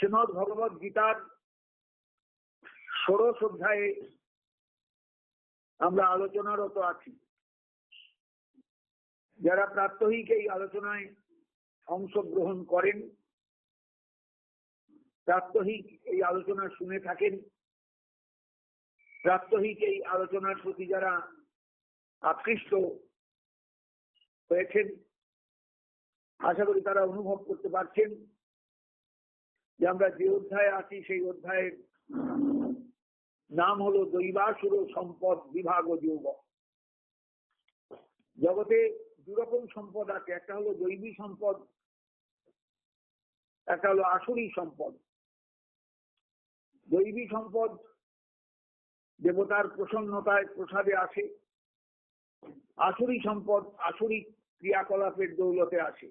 শ্রীমদ ভগবত গীতার ষোড়শ অধ্যায়ে আমরা আলোচনারত আছি। যারা প্রাত্যহিক এই আলোচনায় অংশগ্রহণ করেন, প্রাত্যহিক এই আলোচনা শুনে থাকেন, প্রাত্যহিক এই আলোচনার প্রতি যারা আকৃষ্ট হয়েছেন, আশা করি তারা অনুভব করতে পারছেন। যে আমরা যে অধ্যায়ে আছি, সেই অধ্যায়ের নাম হলো দৈবাসুর সম্পদ বিভাগ যৌব জগতে দুরকম সম্পদ আছে, একটা হলো দৈবী সম্পদ, একটা হলো আসুরি সম্পদ। দৈবী সম্পদ দেবতার প্রসন্নতায় প্রসাদে আসে, আসুরি সম্পদ আসুরি ক্রিয়াকলাপের দৌলতে আসে।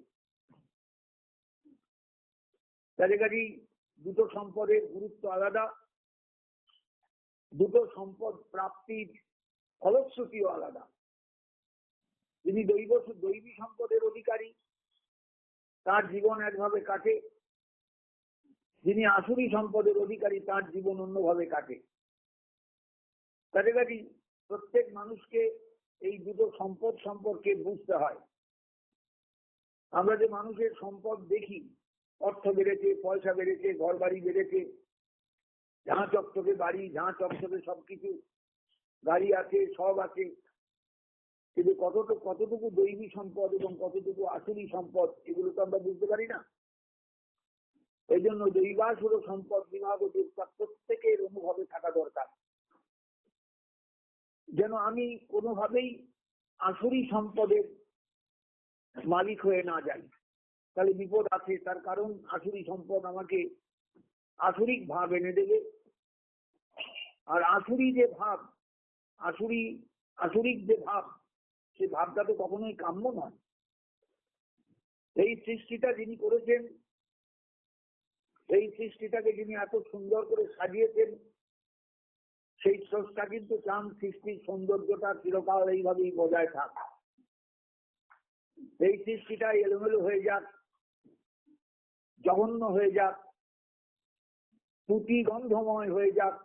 কাজে কাজেই দুটো সম্পদের গুরুত্ব আলাদা, দুটো সম্পদ প্রাপ্তির ফলশ্রুতিও আলাদা। যিনি দৈব দৈবী সম্পদের অধিকারী, তার জীবন একভাবে কাটে। যিনি আসুরি সম্পদের অধিকারী, তার জীবন অন্যভাবে কাটে। কাজে কাজেই প্রত্যেক মানুষকে এই দুটো সম্পদ সম্পর্কে বুঝতে হয়। আমরা যে মানুষের সম্পদ দেখি অর্থ বেড়েছে, পয়সা বেড়েছে ঘর বাড়ি বেড়েছে। ঝাঁ চকচকে বাড়ি, ঝাঁ চকচকে সবকিছু। গাড়ি আছে, সব আছে। কিন্তু কতটুকু কতটুকু দৈবী সম্পদ এবং কতটুকু আসলি সম্পদ, এগুলো তো আমরা বুঝতে পারি না। এই জন্য দৈবাসুর সম্পদ, বিভাগ প্রত্যেকের অনুভবে থাকা দরকার। যেন আমি কোনোভাবেই আসরি সম্পদের মালিক হয়ে না যাই। তাহলে বিপদ আছে, তার কারণ আসুরি সম্পদ আমাকে আসুরিক ভাব এনে দেবে। আর আসুরি যে ভাব, আসুরি, আসুরিক যে ভাব, সে ভাবটা তো কখনোই কাম্য নয়। এই সৃষ্টিটা যিনি করেছেন, এই সৃষ্টিটাকে যিনি এত সুন্দর করে সাজিয়েছেন, সেই স্রষ্টা কিন্তু চান সৃষ্টির সৌন্দর্যটা চিরকাল এইভাবেই বজায় থাক। এই সৃষ্টিটা এলোমেলো হয়ে যাক জঘন্য হয়ে যাক গন্ধময় হয়ে যাক,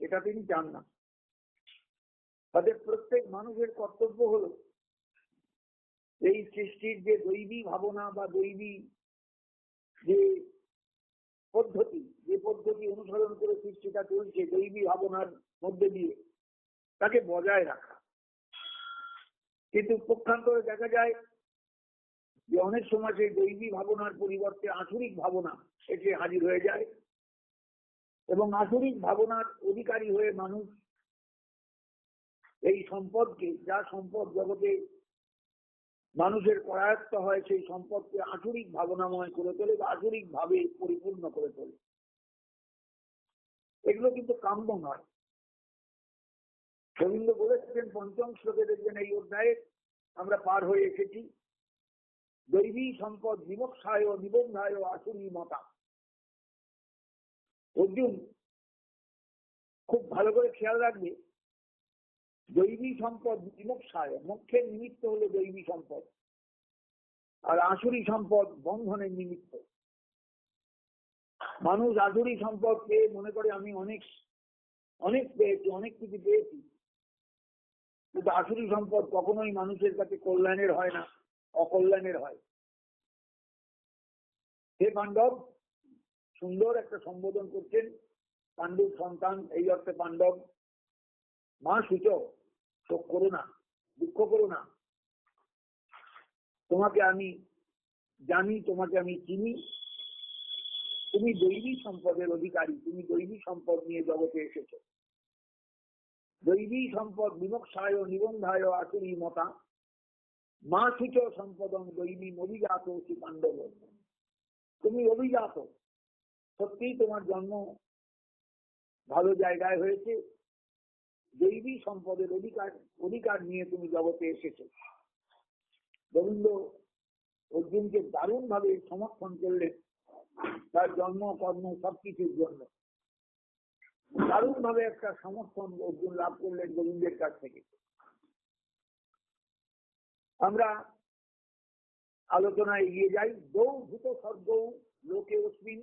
এটা তিনি চান না। তাদের প্রত্যেক মানুষের কর্তব্য হলো এই সৃষ্টির যে দৈবী ভাবনা বা দৈবী যে পদ্ধতি যে পদ্ধতি অনুসরণ করে সৃষ্টিটা চলছে, দৈবী ভাবনার মধ্যে দিয়ে, তাকে বজায় রাখা। কিন্তু পক্ষান্তরে দেখা যায় যে অনেক সময় সেই দৈবী ভাবনার পরিবর্তে আসরিক ভাবনা এসে হাজির হয়ে যায় এবং আসরিক ভাবনার অধিকারী হয়ে মানুষ এই সম্পদকে, যা সম্পদ জগতে মানুষের করায়ত্ত হয়, সেই সম্পদকে আসরিক ভাবনাময় করে তোলে বা আসরিক ভাবে পরিপূর্ণ করে তোলে। এগুলো কিন্তু কাম্য নয়। গোবিন্দ বলেছেন পঞ্চম শ্লোকে দেখবেন এই অধ্যায়ে আমরা পার হয়ে এসেছি। দৈবী সম্পদ বিমক্ষায় নিবন্ধায় আসুরি মতা। অর্জুন, খুব ভালো করে খেয়াল রাখবে, দৈবী সম্পদ বিমক্ষায়, মোক্ষের নিমিত্ত হলো দৈবী সম্পদ, আর আসুরি সম্পদ বন্ধনের নিমিত্ত। মানুষ আসুরি সম্পদ পেয়ে মনে করে, আমি অনেক অনেক পেয়েছি, অনেক কিছু পেয়েছি। কিন্তু আসুরি সম্পদ কখনোই মানুষের কাছে কল্যাণের হয় না। অকল্যাণের হয়। হে পাণ্ডব, সুন্দর একটা সম্বোধন করছেন পাণ্ডব সন্তান, এই অর্থে পাণ্ডব, মা সূচক শোক করো না, দুঃখ করো না। তোমাকে আমি জানি, তোমাকে আমি চিনি। তুমি দৈবী সম্পদের অধিকারী, তুমি দৈবী সম্পদ নিয়ে জগতে এসেছ। দৈবী সম্পদ বিমক্ষায়, নিবন্ধায় আসুরি মতা। মা সূচ সম্পদম দৈবী অভিজাত পাণ্ডব। তুমি অভিজাত। সত্যিই তোমার জন্ম ভালো জায়গায় হয়েছে। দৈবী সম্পদের অধিকার অধিকার নিয়ে তুমি জগতে এসেছ। গোবিন্দ অর্জুনকে দারুণ ভাবে সমর্থন করলেন তার জন্ম, কর্ম, সবকিছুর জন্য। দারুণ ভাবে একটা সমর্থন অর্জুন লাভ করলেন গোবিন্দের কাছ থেকে। আমরা আলোচনায় এগিয়ে যাই। দৌ ভূত স্বর্গ লোকে অস্মিন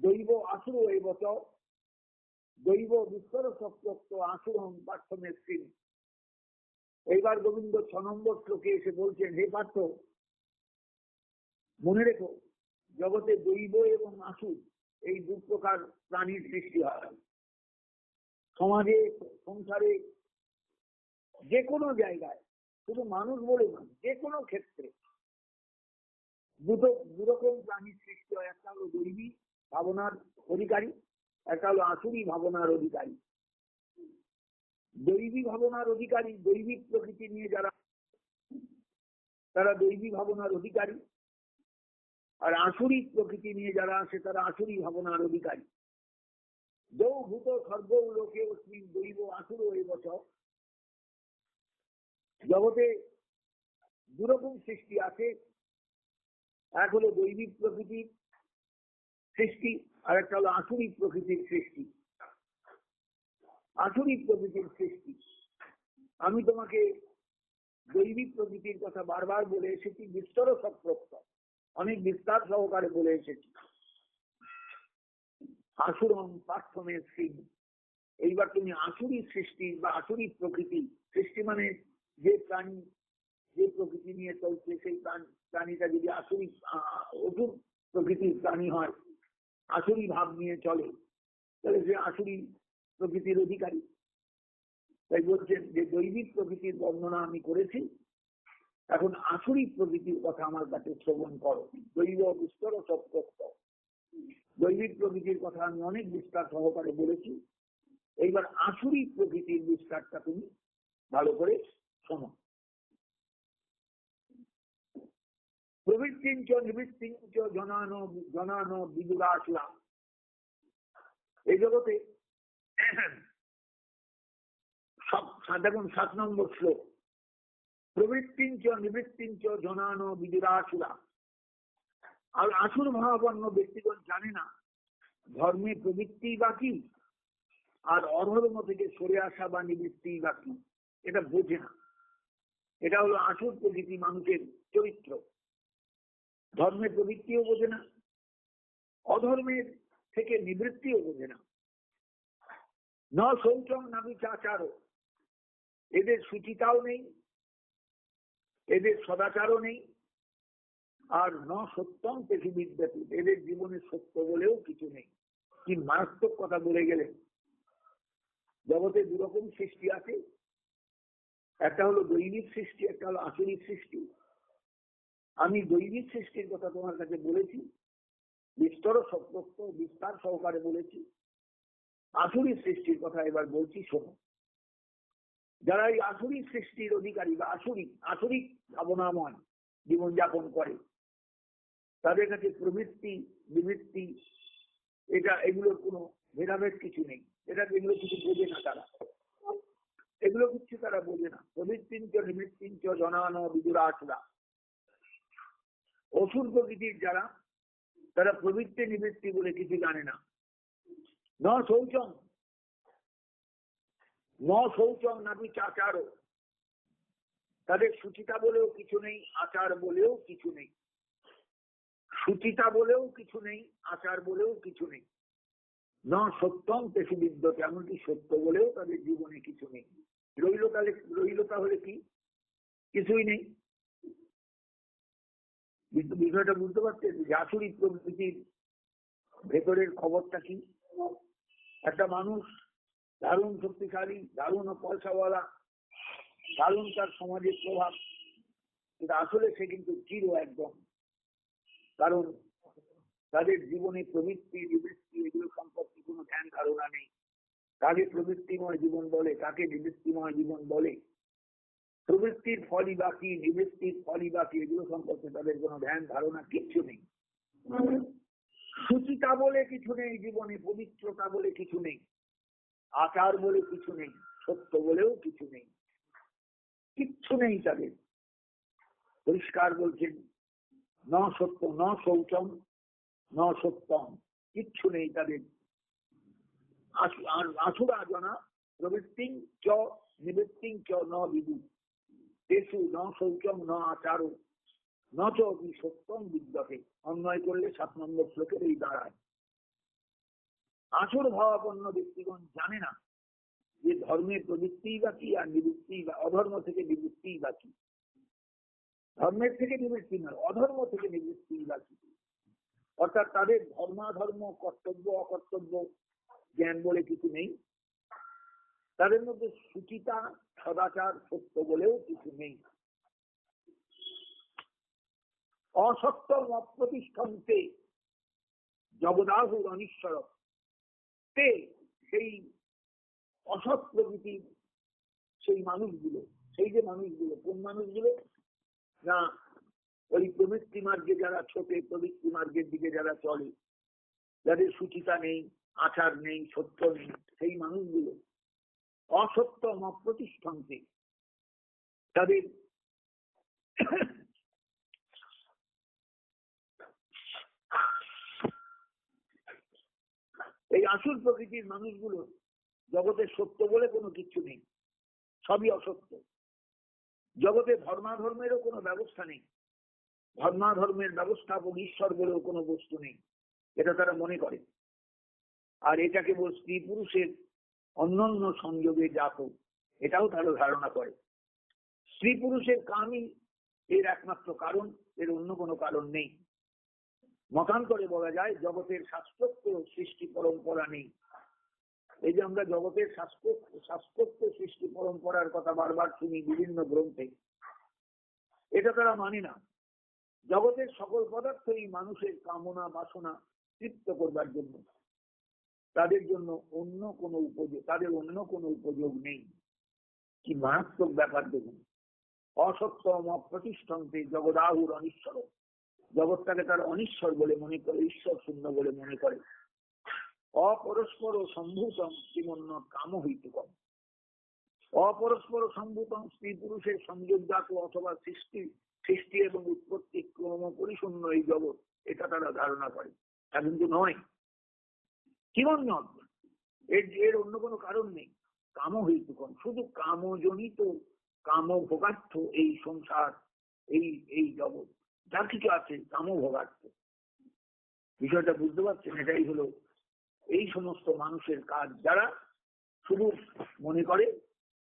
দৈব আসুর এবচ দৈব বিস্তর সপ্রক্ত আসুরম পার্থমের শ্রী এইবার গোবিন্দ ছ নম্বর শ্লোকে এসে বলছেন, হে পার্থ, মনে রেখো, জগতে দৈব এবং আসুর এই দু প্রকার প্রাণীর সৃষ্টি হয়। সমাজে, সংসারে, যে কোনো জায়গায় শুধু মানুষ বলে নয়, যে কোনো ক্ষেত্রে। দুটো, দুরকম প্রাণীর সৃষ্টি হয়। একটা হলো দৈবী ভাবনার অধিকারী, একটা হলো আসুরি ভাবনার অধিকারী। দৈবী ভাবনার অধিকারী দৈবিক প্রকৃতি নিয়ে যারা, তারা দৈবী ভাবনার অধিকারী। আর আসুরিক প্রকৃতি নিয়ে যারা আসে, তারা আসুরি ভাবনার অধিকারী। দৌ ভূত সর্ব লোকে অস্মিন দৈব আসুর এই বছর জগতে দুরকম সৃষ্টি আছে। এক হলো দৈবিক প্রকৃতির সৃষ্টি, আর একটা হলো আসুরিক প্রকৃতির সৃষ্টি। আসুরিক প্রকৃতির সৃষ্টি। আমি তোমাকে দৈবিক প্রকৃতির কথা বারবার বলে এসেছি, বিস্তর সপ্রক্ত অনেক বিস্তার সহকারে বলে এসেছি। আসুরম পার্থমের সিং। এইবার তুমি আসুরি সৃষ্টি বা আসুরি প্রকৃতি। সৃষ্টি মানে যে প্রাণী, যে প্রকৃতি নিয়ে চলছে, সেই প্রাণীটা যদি আসুরি অসুর প্রকৃতির প্রাণী হয় আসুরি ভাব নিয়ে চলে, তাহলে সে আসুরি প্রকৃতির অধিকারী। তাই বলছেন যে দৈবিক প্রকৃতির বর্ণনা আমি করেছি, এখন আসুরি প্রকৃতির কথা আমার কাছে শ্রবণ করো। দৈব বিস্তর সত্যক্ত দৈবিক প্রকৃতির কথা আমি অনেক বিস্তার সহকারে বলেছি। এইবার আসুরি প্রকৃতির বিস্তারটা তুমি ভালো করে শোনো। প্রবৃত্তিঞ্চ নিবৃত্তিঞ্চ জনানো জনানো বিদুরাসুরা এই জগতে দেখুন, সাত নম্বর শ্লোক। প্রবৃত্তিঞ্চ নিবৃত্তিঞ্চ জনানো বিদুরাসুরা আর আসুর মহাবর্ণ ব্যক্তিগণ জানে না, ধর্মে প্রবৃত্তি বা কি? আর অধর্ম থেকে সরে আসা বা নিবৃত্তি বা কি? এটা বোঝে না। এটা হলো আসুর প্রকৃতি, মানুষের চরিত্র। ধর্মের প্রবৃত্তিও বোঝে না, অধর্মের থেকে নিবৃত্তিও বোঝে না। ন শৌচম নামি চাচারও এদের সুচিতাও নেই, এদের সদাচারও নেই, আর ন সত্যম পৃথিবীর এদের জীবনে সত্য বলেও কিছু নেই। কি মারাত্মক কথা বলে গেলেন। জগতে দুরকম সৃষ্টি আছে একটা হলো দৈনিক সৃষ্টি, একটা হলো আসরিক সৃষ্টি। আমি দৈনিক সৃষ্টির কথা তোমার কাছে বলেছি, বিস্তর সপ্রক্ত বিস্তার সহকারে বলেছি। আসুরি সৃষ্টির কথা এবার বলছি, শোনো। যারা এই আসুরিক সৃষ্টির অধিকারী বা আসুরিক আসুরিক ভাবনাময় জীবনযাপন করে, তাদের কাছে প্রবৃত্তি, বিবৃত্তি, এটা, এগুলোর কোনো ভেদাভেদ কিছু নেই। এটা এগুলো কিছু বোঝে না তারা। এগুলো কিছু তারা বোঝে না। প্রবৃত্তিঞ্চ নিবৃত্তিঞ্চ জনানো বিদুরা আসরা অসুর প্রকৃতির যারা, তারা প্রবৃত্তি নিবৃত্তি বলে কিছু জানে না। ন শৌচম ন শৌচম নাবি চাচারও তাদের সুচিতা বলেও কিছু নেই, আচার বলেও কিছু নেই। সুচিতা বলেও কিছু নেই, আচার বলেও কিছু নেই। ন সত্যম পেশি বিদ্যতে এমনকি সত্য বলেও তাদের জীবনে কিছু নেই। রইল তাহলে রইল তাহলে কি? কিছুই নেই। বিষয়টা বুঝতে পারছেন? জাসুরি প্রকৃতির ভেতরের খবরটা কি? একটা মানুষ দারুণ শক্তিশালী, দারুণ পয়সাওয়ালা, দারুণ তার সমাজের প্রভাব। কিন্তু আসলে সে কিন্তু চির একদম। কারণ তাদের জীবনে প্রবৃত্তি, নিবৃত্তি, এগুলো সম্পর্কে কোনো ধ্যান, ধারণা নেই। কাকে প্রবৃত্তিময় জীবন বলে তাকে নিবৃত্তিময় জীবন বলে? প্রবৃত্তির ফলই বাকি নিবৃত্তির ফলই বাকি এগুলো সম্পর্কে তাদের কোনো ধ্যান, ধারণা কিচ্ছু নেই। সুচিতা বলে কিছু নেই জীবনে, পবিত্রতা বলে কিছু নেই। আচার বলে কিছু নেই, সত্য বলেও কিছু নেই। কিচ্ছু নেই তাদের। পরিষ্কার বলছেন, ন সত্য, ন শৌচম, ন সত্যম, কিচ্ছু নেই তাদের। আসুরা জনা প্রবৃত্তি চ নিবৃত্তি চ ন বিদু তেসু ন শৌচম ন আচারো ন চ সত্যম বিদ্যকে অন্যয় করলে সাত নম্বর শ্লোকের এই দাঁড়ায় আসর ভাবাপন্ন ব্যক্তিগণ জানে না যে ধর্মের প্রবৃত্তিই বা কি আর নিবৃত্তিই বা অধর্ম থেকে নিবৃত্তিই বা কি ধর্মের থেকে নিবৃত্তি নয় অধর্ম থেকে নিবৃত্তিই বা কি অর্থাৎ তাদের ধর্মাধর্ম কর্তব্য অকর্তব্য জ্ঞান বলে কিছু নেই। তাদের মধ্যে সুচিতা, সদাচার, সত্য বলেও কিছু নেই। অসত্য মত প্রতিষ্ঠানতে জগদাহুর অনিশ্বর। তে সেই অসৎ প্রকৃতির সেই মানুষগুলো, সেই যে মানুষগুলো, কোন মানুষগুলো? না, ওই প্রবৃত্তি মার্গে যারা ছোটে, প্রবৃত্তি মার্গের দিকে যারা চলে, যাদের সুচিতা নেই আচার নেই, সত্য নেই, সেই মানুষগুলো অসত্য প্রতিষ্ঠানকে তাদের এই আসল প্রকৃতির মানুষগুলো জগতের সত্য বলে কোনো কিছু নেই, সবই অসত্য। জগতে ধর্মাধর্মেরও কোনো ব্যবস্থা নেই, ধর্মাধর্মের ব্যবস্থাপক ঈশ্বর বলেও কোনো বস্তু নেই, এটা তারা মনে করে। আর এটা কেবল স্ত্রী পুরুষের অন্যান্য সংযোগে জাত এটাও তারা ধারণা করে। স্ত্রী পুরুষের কামই এর একমাত্র কারণ, এর অন্য কোনো কারণ নেই। মতান করে বলা যায়, জগতের শাস্ত্রোক্ত সৃষ্টি পরম্পরা নেই। এই যে আমরা জগতের শাস্ত্র শাস্ত্রোক্ত সৃষ্টি পরম্পরার কথা বারবার শুনি বিভিন্ন গ্রন্থে, এটা তারা মানে না। জগতের সকল পদার্থই মানুষের কামনা বাসনা তৃপ্ত করবার জন্য। তাদের জন্য অন্য কোনো উপযোগ তাদের অন্য কোনো উপযোগ নেই। কি মারাত্মক ব্যাপার দেখুন। অসত্যম অপ্রতিষ্ঠন্তে জগদাহুর অনিশ্বর। জগৎটাকে তার অনিশ্বর বলে মনে করে, ঈশ্বর শূন্য বলে মনে করে। অপরস্পর সম্ভূতম শ্রীমন্ন কাম হইতুকম অপরস্পর সম্ভূতম স্ত্রী পুরুষের সংযোগজাত অথবা সৃষ্টি সৃষ্টি এবং উৎপত্তি ক্রম পরিশূন্য এই জগৎ, এটা তারা ধারণা করে। তা কিন্তু নয় কিমন্য এর এর অন্য কোনো কারণ নেই। কাম হইতুকম শুধু কামজনিত কাম ভোগার্থ এই সংসার, এই এই জগৎ। যা কিছু আছে কাম ভোগার্থ বিষয়টা বুঝতে পারছেন? এটাই হলো এই সমস্ত মানুষের কাজ। যারা শুধু মনে করে,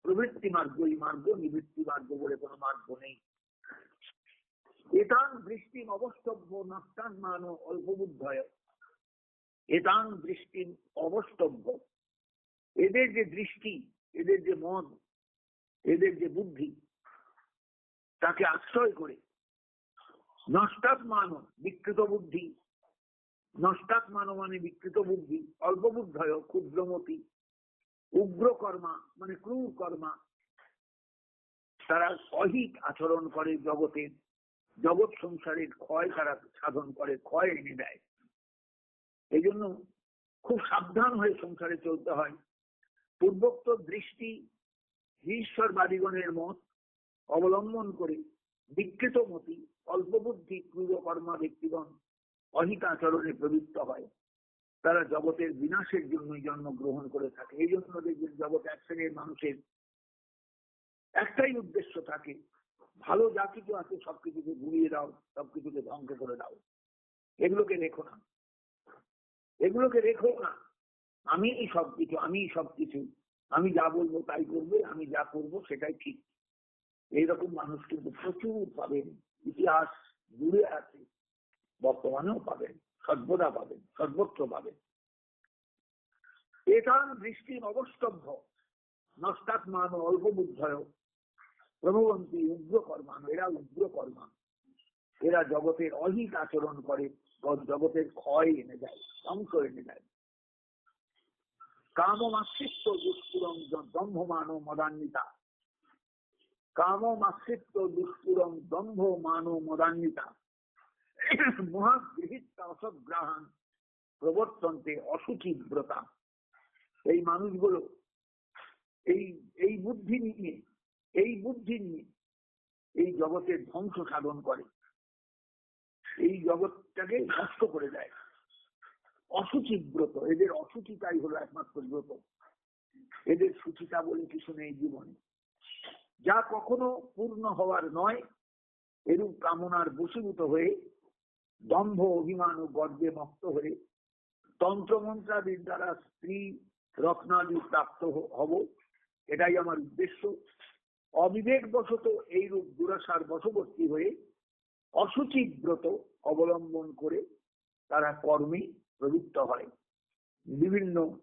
প্রবৃত্তি মার্গ, এই মার্গ নিবৃত্তি মার্গ বলে কোনো মার্গ নেই। এতান বৃষ্টি অবস্তব্য নষ্টান মান অল্প বুদ্ধয় এতান দৃষ্টি অবস্তব্য এদের যে দৃষ্টি, এদের যে মন, এদের যে বুদ্ধি, তাকে আশ্রয় করে। নষ্টাত মান বিকৃত বুদ্ধি। নষ্টাত মান মানে বিকৃত বুদ্ধি, অল্প বুদ্ধয় ক্ষুদ্রমতি। উগ্র কর্মা মানে ক্রূর কর্মা তারা অহিত আচরণ করে জগতের। জগৎ সংসারের ক্ষয় তারা সাধন করে, ক্ষয় এনে দেয়। এই জন্য খুব সাবধান হয়ে সংসারে চলতে হয়। পূর্বোক্ত দৃষ্টি ঈশ্বরবাদীগণের মত অবলম্বন করে বিকৃত মতি অল্প বুদ্ধি ক্রূর কর্মা ব্যক্তিগণ অহিত আচরণে প্রবৃত্ত হয়। তারা জগতের বিনাশের জন্যই জন্মগ্রহণ করে থাকে। এই জন্য দেখবেন জগৎ এক শ্রেণির মানুষের একটাই উদ্দেশ্য থাকে, ভালো যা কিছু আছে সবকিছুকে ঘুরিয়ে দাও, সবকিছুকে ধ্বংস করে দাও। এগুলোকে রেখো না। এগুলোকে রেখো না। আমি সবকিছু আমি সবকিছু আমি যা বলব তাই করবে, আমি যা করব সেটাই ঠিক। এইরকম মানুষ কিন্তু প্রচুর পাবেন, ইতিহাস জুড়ে আছে, বর্তমানেও পাবেন, সর্বদা পাবেন, সর্বত্র পাবেন। এটান দৃষ্টি অবস্তব্য নষ্টাত্মান অল্প বুদ্ধয় প্রভবন্তী উগ্র কর্মান এরা উগ্র কর্মান এরা জগতের অহিত আচরণ করে জগতের ক্ষয় এনে দেয় ধ্বংস এনে দেয়। কাম মাতৃত্ব দুষ্পুরম দম্ভমান মদান্বিতা। কাম মাতৃত্ব দুষ্পুরম দম্ভ মান মদান্বিতা। মহাগৃহিত অসগ্রাহান প্রবর্তনতে অসুচিব্রতা এই মানুষগুলো, এই এই বুদ্ধি নিয়ে, এই বুদ্ধি নিয়ে এই জগতের ধ্বংস সাধন করে। এই জগৎটাকে নষ্ট করে দেয়। অসুচি ব্রত এদের অসুচিতাই হলো একমাত্র ব্রত। এদের সুচিতা বলে কিছু নেই জীবনে। যা কখনো পূর্ণ হওয়ার নয়, এরূপ কামনার বসীভূত হয়ে দম্ভ অভিমান ও গর্বে মক্ত হয়ে তন্ত্রমন্ত্রাদির দ্বারা স্ত্রী রত্নাদি প্রাপ্ত হব, এটাই আমার উদ্দেশ্য। অবিবেক বশত এইরূপ দুরাশার বশবর্তী হয়ে অসুচিত ব্রত অবলম্বন করে তারা কর্মে প্রবৃত্ত হয়। বিভিন্ন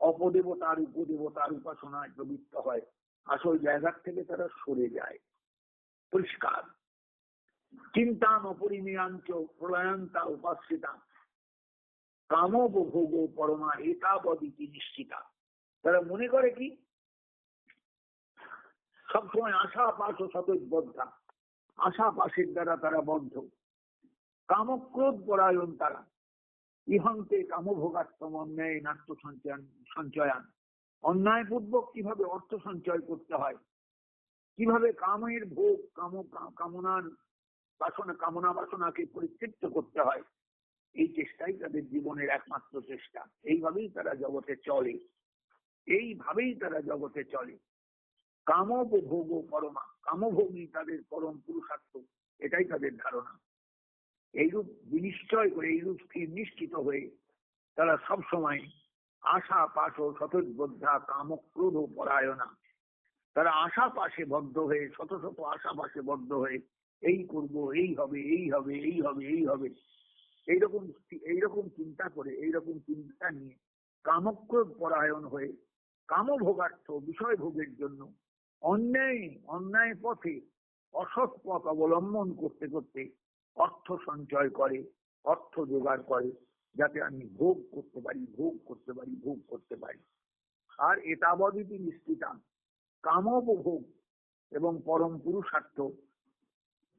অপদেবতার, উপদেবতার উপাসনায় প্রবৃত্ত হয়। আসল জায়গার থেকে তারা সরে যায়। পরিষ্কার। চিন্তান অপরিমেয়াঞ্চ প্রলয়ান্তা উপাসিতা। কামোপভোগ পরমা এতাবদিতি নিশ্চিতা। তারা মনে করে কি? সবসময় আশা পাশ ও সতর্কবদ্ধা। আশা পাশের দ্বারা তারা বদ্ধ। কামক্রোধ পরায়ণ তারা। ইহন্তে কামভোগাত্ম অন্যায় নাট্য সঞ্চয়ন। সঞ্চয়ান অন্যায় পূর্বক কীভাবে অর্থ সঞ্চয় করতে হয়? কীভাবে কামের ভোগ কাম, কামনার বাসনা, কামনা বাসনাকে পরিতৃপ্ত করতে হয়? এই চেষ্টাই তাদের জীবনের একমাত্র চেষ্টা। এইভাবেই তারা জগতে চলে। এইভাবেই তারা জগতে চলে। কামোপভোগ পরমা। কামভোগই তাদের পরম পুরুষার্থ। এটাই তাদের ধারণা। এইরূপ বিনিশ্চয় করে এইরূপ স্থির নিশ্চিত হয়ে তারা সব সময় আশা পাশ ও সতর্কবদ্ধা কামক্রোধ পরায়ণা। তারা আশা পাশে বদ্ধ হয়ে, শত শত আশা পাশে বদ্ধ হয়ে, এই করব, এই হবে এই হবে এই হবে এই হবে। এইরকম এইরকম চিন্তা করে, এইরকম চিন্তা নিয়ে কামক্রোধ পরায়ণ হয়ে, কামভোগার্থ বিষয় ভোগের জন্য অন্যায় অন্যায় পথে অসৎ পথ অবলম্বন করতে করতে অর্থ সঞ্চয় করে, অর্থ জোগাড় করে, যাতে আমি ভোগ করতে পারি, ভোগ করতে পারি, ভোগ করতে পারি। আর এতাবদিতি নিশ্চিতা কামোপভোগ এবং পরম পুরুষার্থ।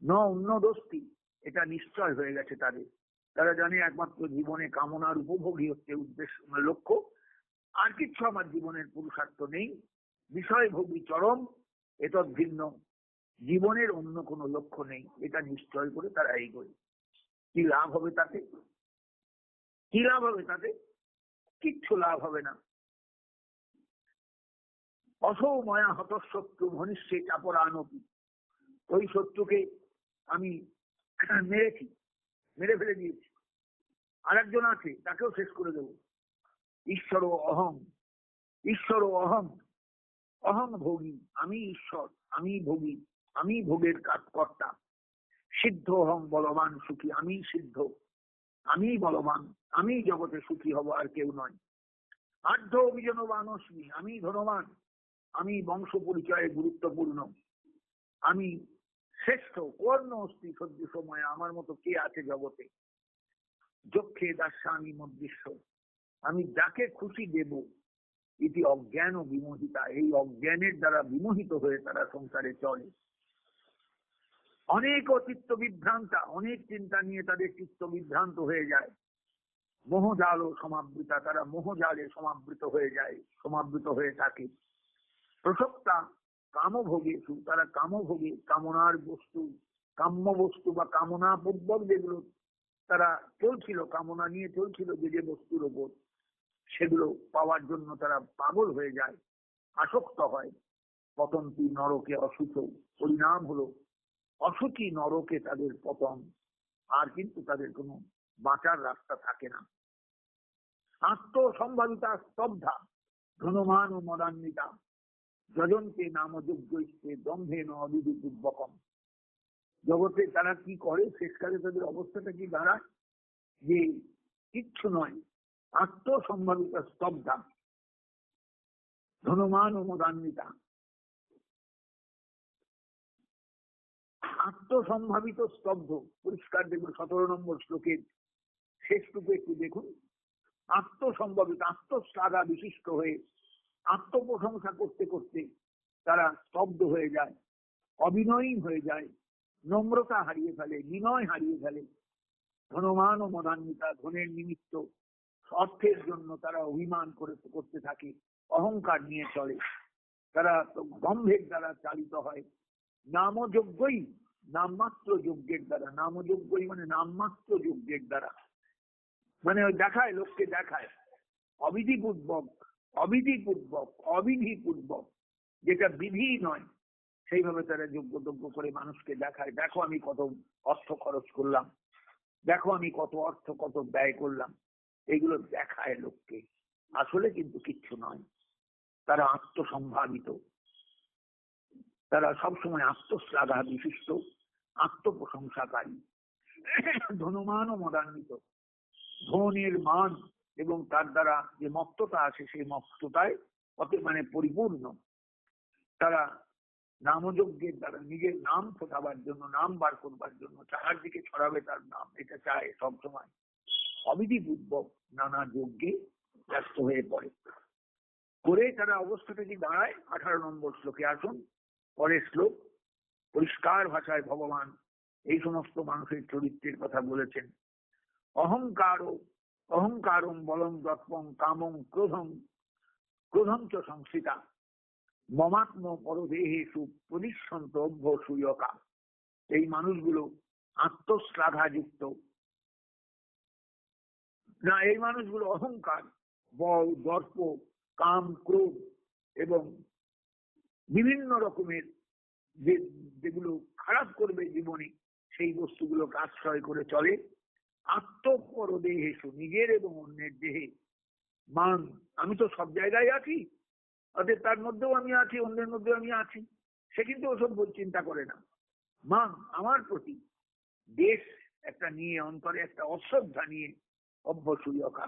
ন অন্যদস্তি এটা নিশ্চয় হয়ে গেছে তাদের। তারা জানে একমাত্র জীবনে কামনার উপভোগই হচ্ছে উদ্দেশ্য লক্ষ্য। আর কিছু আমার জীবনের পুরুষার্থ নেই। বিষয়ভোগী চরম এতদ ভিন্ন জীবনের অন্য কোনো লক্ষ্য নেই, এটা নিশ্চয় করে তারা এগোয় কি লাভ হবে তাতে? কি লাভ হবে তাতে? কিচ্ছু লাভ হবে না। অসৌ ময়া হত শত্রু মনুষ্যে চাপরানপি। ওই শত্রুকে আমি মেরেছি, মেরে ফেলে দিয়েছি। আর একজন আছে, তাকেও শেষ করে দেব। ঈশ্বর ও অহং ঈশ্বর ও অহং অহং ভোগী আমি ঈশ্বর, আমি ভোগী আমি ভোগের কাজ কর্তা সিদ্ধ অহং বলবান সুখী আমি সিদ্ধ। আমি বলবান আমি জগতে সুখী হব আর কেউ নয়। আর্ধ অভিজনবান অস্মি আমি ধনবান আমি বংশ পরিচয়ে গুরুত্বপূর্ণ। আমি শ্রেষ্ঠ, কর্ণ অস্তি সদ্য সময় আমার মতো কে আছে জগতে? যক্ষে দাস্বামী মদৃশ্য, আমি যাকে খুশি দেব, এটি অজ্ঞান ও বিমোহিতা। এই অজ্ঞানের দ্বারা বিমোহিত হয়ে তারা সংসারে চলে। অনেক চিত্ত বিভ্রান্তা, অনেক চিন্তা নিয়ে তাদের চিত্ত বিভ্রান্ত হয়ে যায়। মোহজাল ও সমাবৃতা, তারা মোহজালে সমাবৃত হয়ে যায়, সমাবৃত হয়ে থাকে। প্রসক্তা কামভোগে তারা কামভোগে কামনার বস্তু, কাম্য বস্তু বা কামনা পূর্বক যেগুলো তারা চলছিল, কামনা নিয়ে চলছিল যে যে বস্তুর ওপর, সেগুলো পাওয়ার জন্য তারা পাগল হয়ে যায়, আসক্ত হয়। পতন্তি নরকে অসুচ পরিণাম হলো অসুচি নরকে তাদের পতন, আর কিন্তু তাদের কোনো বাঁচার রাস্তা থাকে না। আত্মসম্ভাবিতা স্তব্ধা, ধনমান ও মদান্বিতা যজনকে নামযোগ্য ইচ্ছে দম্ভে ন অবিধিপূর্বকম জগতে তারা কি করে, শেষকালে তাদের অবস্থাটা কি দাঁড়ায়? যে কিচ্ছু নয়, আত্মসম্ভাবিতা স্তব্ধা, ধনমান ও মদান্বিতা আত্মসম্ভাবিত স্তব্ধ। পরিষ্কার দেখুন, সতেরো নম্বর শ্লোকের শেষ শেষটুকু একটু দেখুন। আত্মসম্ভাবিত আত্মশ্লাঘা বিশিষ্ট হয়ে আত্মপ্রশংসা করতে করতে তারা স্তব্ধ হয়ে যায় অবিনয়ী হয়ে যায়, নম্রতা হারিয়ে ফেলে, বিনয় হারিয়ে ফেলে। ধনমান ও মদান্বিতা, ধনের নিমিত্ত, অর্থের জন্য তারা অভিমান করে করতে থাকে, অহংকার নিয়ে চলে। তারা গম্ভের দ্বারা চালিত হয় নামযোগ্যই, নামমাত্র যজ্ঞের দ্বারা। নামযোগ্যই মানে নামমাত্র যজ্ঞের দ্বারা। মানে ওই দেখায়, লোককে দেখায়। অবিধিপূর্বক অবিধিপূর্বক অবিধিপূর্বক, যেটা বিধি নয়, সেইভাবে তারা যোগ্য যোগ্য করে মানুষকে দেখায়। দেখো আমি কত অর্থ খরচ করলাম। দেখো আমি কত অর্থ, কত ব্যয় করলাম। এগুলো দেখায় লোককে। আসলে কিন্তু কিচ্ছু নয়। তারা আত্মসম্ভাবিত। তারা সবসময় আত্মশ্লাঘা বিশিষ্ট, আত্মপ্রশংসাকারী। ধনমান ও মদান্বিত। ধনের মান এবং তার দ্বারা যে মত্ততা আছে সেই মত্ততায় অতি মানে পরিপূর্ণ। তারা নামযজ্ঞের দ্বারা নিজের নাম ফোটাবার জন্য, নাম বার করবার জন্য চারদিকে ছড়াবে তার নাম, এটা চায় সবসময়। অবিধিপূর্বক নানা যজ্ঞে ব্যস্ত হয়ে পড়ে। করে তারা অবস্থাটা কি দাঁড়ায়, আঠারো নম্বর শ্লোকে আসুন। পরের শ্লোক, পরিষ্কার ভাষায় ভগবান এই সমস্ত মানুষের চরিত্রের কথা বলেছেন। অহংকার অহংকারম বলম দর্পম কামং ক্রোধম ক্রোধম চ সংস্থিতা মমাত্ম পরদেহেশু পরিসন্ত অভ্যসূয়কা। এই মানুষগুলো আত্মশ্লাঘাযুক্ত। না, এই মানুষগুলো অহংকার, বল দর্প কাম, ক্রোধ এবং বিভিন্ন রকমের যে যেগুলো খারাপ করবে জীবনে, সেই বস্তুগুলোকে আশ্রয় করে চলে। আত্মপর দেহেশু নিজের এবং অন্যের দেহে মান। আমি তো সব জায়গায় আছি, অতএব তার মধ্যেও আমি আছি, অন্যের মধ্যেও আমি আছি। সে কিন্তু ওসব চিন্তা করে না। মান আমার প্রতি দেশ একটা নিয়ে, অন্তরে একটা অশ্রদ্ধা নিয়ে অভ্যসূয়কা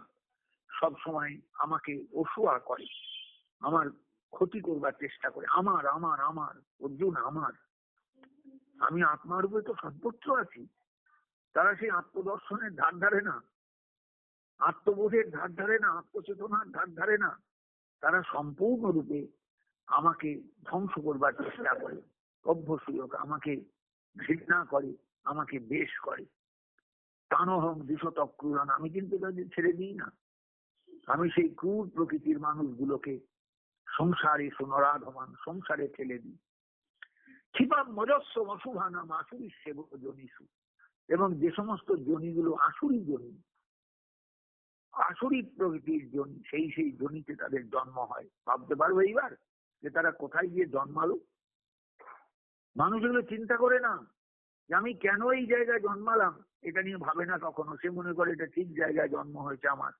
সব সময় আমাকে অসুয়া করে। আমার ক্ষতি করবার চেষ্টা করে। আমার আমার আমার, অর্জুন আমার। আমি আত্মার উপরে তো সর্বোচ্চ আছি। তারা সেই আত্মদর্শনের ধার ধারে না। আত্মবোধের ধার ধারে না, আত্মচেতনার ধার ধারে না। তারা সম্পূর্ণরূপে আমাকে ধ্বংস করবার চেষ্টা করে। অভ্যসূয়ক আমাকে ঘৃণা করে, আমাকে বেশ করে। তানহম দিশত ক্রুরান আমি কিন্তু তাদের ছেড়ে দিই না। আমি সেই ক্রুর প্রকৃতির মানুষগুলোকে সংসারে সুনরাধমান, সংসারে ঠেলে দিই। ক্ষিপা মজস্ব অশুভা নাম আসুরি সেব জনিসু। এবং যে সমস্ত জনিগুলো আসুরি জনি, আসুরি প্রকৃতির জনি, সেই সেই জনিতে তাদের জন্ম হয়। ভাবতে পারব এইবার যে তারা কোথায় গিয়ে জন্মালো? মানুষগুলো চিন্তা করে না যে আমি কেন এই জায়গায় জন্মালাম? এটা নিয়ে ভাবে না কখনো। সে মনে করে এটা ঠিক জায়গায় জন্ম হয়েছে আমার।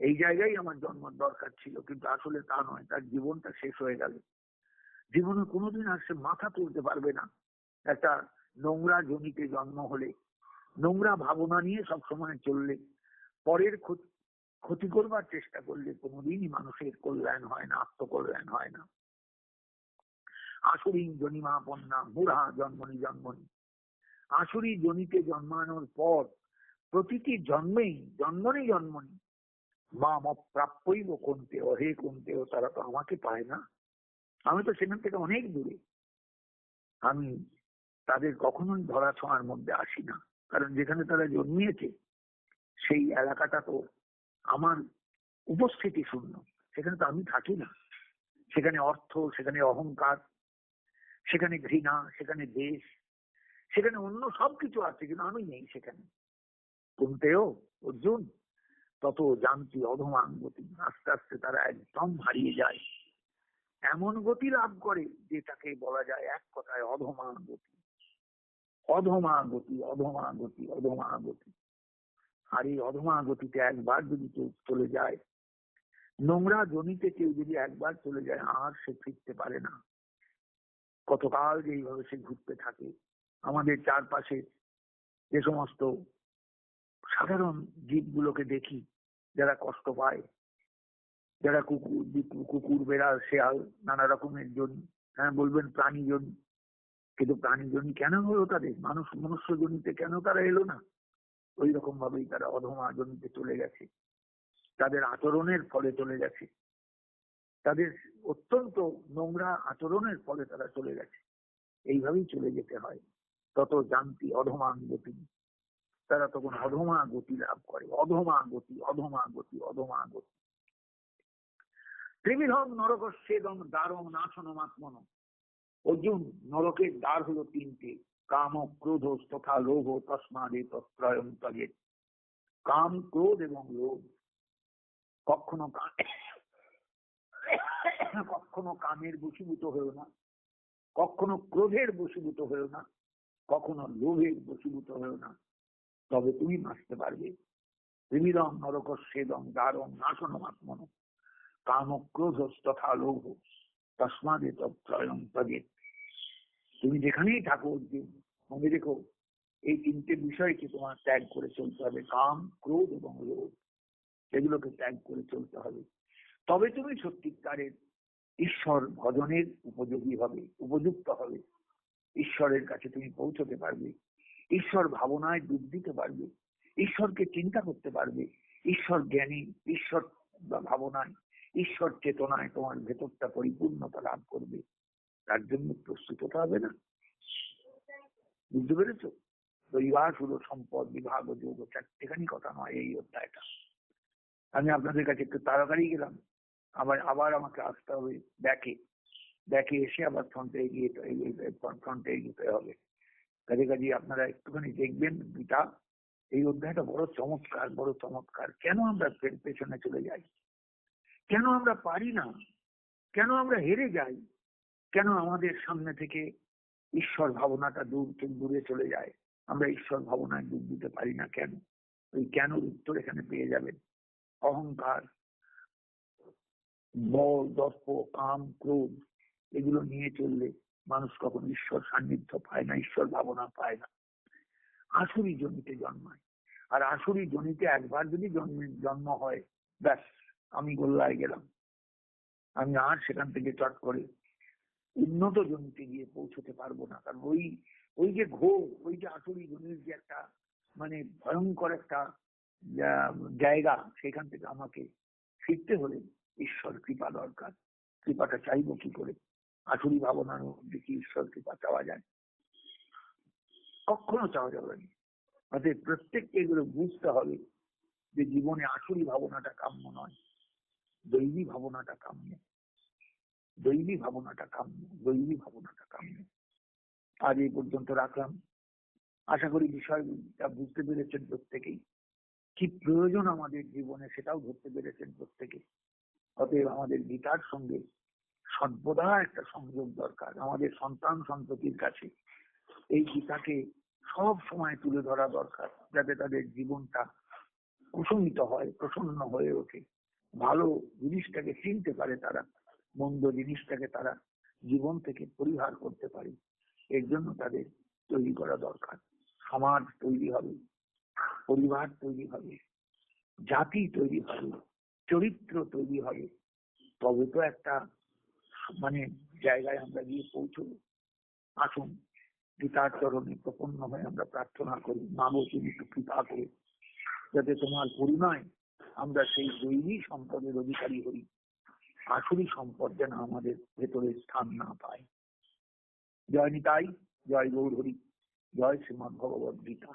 এই জায়গায় আমার জন্মের দরকার ছিল, কিন্তু আসলে তা নয়, তার জীবনটা শেষ হয়ে গেল। জীবনে কোনোদিন আর সে মাথা তুলতে পারবে না, একটা নোংরা জমিতে জন্ম হলে। নোংরা ভাবনা নিয়ে সব সময় চললে, পরের ক্ষতি করবার চেষ্টা করলে কোনোদিনই মানুষের কল্যাণ হয় না, আত্মকল্যাণ হয় না। আসুরিন জনিমা পন্না বুড়া জন্মনি জন্মনি। আসুরি জনিতে জন্মানোর পর প্রতিটি জন্মেই জন্মনি জন্মনি। মাম অপ্রাপ্যইব কোনতে হে কোনতেও তারা তো আমাকে পায় না। আমি তো সেখান থেকে অনেক দূরে। আমি তাদের কখনোই ধরা ছোঁয়ার মধ্যে আসি না। কারণ যেখানে তারা জন্মিয়েছে, সেই এলাকাটা তো আমার উপস্থিতি শূন্য। সেখানে তো আমি থাকি না। সেখানে অর্থ, সেখানে অহংকার, সেখানে ঘৃণা, সেখানে দেশ, সেখানে অন্য সবকিছু আছে, কিন্তু আমি নেই সেখানে। কুন্তেও অর্জুন তত জানতি অধমান গতি আস্তে আস্তে তারা একদম হারিয়ে যায়। এমন গতি লাভ করে যেটাকে বলা যায় এক কথায় অধমা গতি। অধমা গতি অধমা গতি অধমা গতি। আর এই অধমা গতিতে একবার যদি কেউ চলে যায়, নোংরা জমিতে কেউ যদি একবার চলে যায়, আর সে ফিরতে পারে না। কতকাল যে এইভাবে সে ঘুরতে থাকে। আমাদের চারপাশে যে সমস্ত সাধারণ জীবগুলোকে দেখি, যারা কষ্ট পায়, যারা কুকুর কুকুর বেড়াল, শেয়াল, নানা রকমের জনি হ্যাঁ বলবেন প্রাণী জনি। কিন্তু প্রাণী জনি কেন হলো তাদের? মানুষ, মনুষ্য জনিতে কেন তারা এলো না? ওই রকম ভাবেই তারা অধমা জনিতে চলে গেছে। তাদের আচরণের ফলে চলে গেছে। তাদের অত্যন্ত নোংরা আচরণের ফলে তারা চলে গেছে। এইভাবেই চলে যেতে হয়। তত জানতি অধমান গতি। তারা তখন অধমা গতি লাভ করে। অধমা গতি অধমা গতি অধমা গতি। ত্রিবিধম সেদম দ্বারম নাশনম আত্মন অর্জুন, নরকের দ্বার হলো তিনটে। কাম, ক্রোধ, তথা লোভ, তসমাদে তত্রয়ম তজেত কাম, ক্রোধ এবং লোভ। কখনো কখনো কামের বশীভূত হয়েও না। কখনো ক্রোধের বশীভূত হয়েও না। কখনো লোভের বশীভূত হয়েও না। তবে তুমি বাঁচতে পারবে। ত্রিবিধম নরকস্যেদম দারম নাশনম আত্মন কাম ক্রোধ তথা লোভ। তসমাদে তত্রয়ং তজেত তুমি যেখানেই থাকো মনে রেখো, এই তিনটে বিষয়কে তোমার ত্যাগ করে চলতে হবে। কাম, ক্রোধ এবং লোভ। এগুলোকে ত্যাগ করে চলতে হবে। তবে তুমি সত্যিকারের ঈশ্বর ভজনের উপযোগী হবে, উপযুক্ত হবে। ঈশ্বরের কাছে তুমি পৌঁছতে পারবে। ঈশ্বর ভাবনায় ডুব দিতে পারবে, ঈশ্বরকে চিন্তা করতে পারবে, ঈশ্বর জ্ঞানী, ঈশ্বর ভাবনায়, ঈশ্বর চেতনায় তোমার ভেতরটা পরিপূর্ণতা লাভ করবে। তার জন্য প্রস্তুত হতে হবে না। বুঝতে পেরেছ? দৈবাস হলো সম্পদ, বিভাগ যোগ চারটেখানি কথা নয় এই অধ্যায়টা। আমি আপনাদের কাছে একটু তাড়াতাড়ি গেলাম। আবার আবার আমাকে আসতে হবে ব্যাকে। ব্যাকে এসে আবার ফ্রন্টে এগিয়ে ফ্রন্টে এগিয়ে হবে। কাজে কাজে আপনারা একটুখানি দেখবেন গীতা এই অধ্যায়টা বড় চমৎকার বড় চমৎকার। কেন আমরা পেছনে চলে যাই? কেন আমরা পারি না? কেন আমরা হেরে যাই? কেন আমাদের সামনে থেকে ঈশ্বর ভাবনাটা দূর দূরে চলে যায়? আমরা ঈশ্বর ভাবনায় ডুব দিতে পারি না কেন? ওই কেন উত্তর এখানে পেয়ে যাবেন? অহংকার, বল, দর্প, কাম, ক্রোধ, এগুলো নিয়ে চললে মানুষ কখনো ঈশ্বর সান্নিধ্য পায় না, ঈশ্বর ভাবনা পায় না। আসুরি জনিতে জন্মায়। আর আসুরি জনিতে একবার যদি জন্ম হয়, ব্যাস, আমি গোল্লায় গেলাম। আমি আর সেখান থেকে চট করে উন্নত জমিতে গিয়ে পৌঁছতে পারব না। কারণ ওই ওই যে ঘোর, ওই যে আসুরি জমির যে একটা মানে ভয়ঙ্কর একটা জায়গা, সেখান থেকে আমাকে ফিরতে হলে ঈশ্বর কৃপা দরকার। কৃপাটা চাইব কি করে? আসুরি ভাবনার মধ্যে কি ঈশ্বর কৃপা চাওয়া যায়। কখনো চাওয়া যাবে না। অতএব প্রত্যেককে এগুলো বুঝতে হবে যে জীবনে আসুরি ভাবনাটা কাম্য নয়, দৈবী ভাবনাটা কাম্য। দৈবী ভাবনাটা কাম্য, দৈবী ভাবনাটা কাম্য। আজ এই পর্যন্ত রাখলাম। আশা করি বিষয়টা বুঝতে পেরেছেন প্রত্যেকেই। কি প্রয়োজন আমাদের জীবনে সেটাও ধরতে পেরেছেন প্রত্যেকে। অতএব আমাদের গীতার সঙ্গে সর্বদা একটা সংযোগ দরকার। আমাদের সন্তান সন্ততির কাছে এই গীতাকে সব সময় তুলে ধরা দরকার, যাতে তাদের জীবনটা কুসুমিত হয়, প্রসন্ন হয়ে ওঠে। ভালো জিনিসটাকে চিনতে পারে তারা, মন্দ জিনিসটাকে তারা জীবন থেকে পরিহার করতে পারে। এর জন্য তাদের তৈরি করা দরকার। সমাজ তৈরি হবে, পরিবার তৈরি হবে, জাতি তৈরি হবে, চরিত্র তৈরি হবে। তবে তো একটা মানে জায়গায় আমরা গিয়ে পৌঁছবো আসুন, গীতার চরণে প্রপন্ন হয়ে আমরা প্রার্থনা করি। মাগো তুমি একটু কৃপা করে। যাতে তোমার করুণায় আমরা সেই দৈবী সম্পদের অধিকারী হই। আসুরি সম্পদ যেন আমাদের ভেতরে স্থান না পায়। জয় নিতাই, জয় গৌর হরি জয় শ্রীমদ ভগবদ গীতা।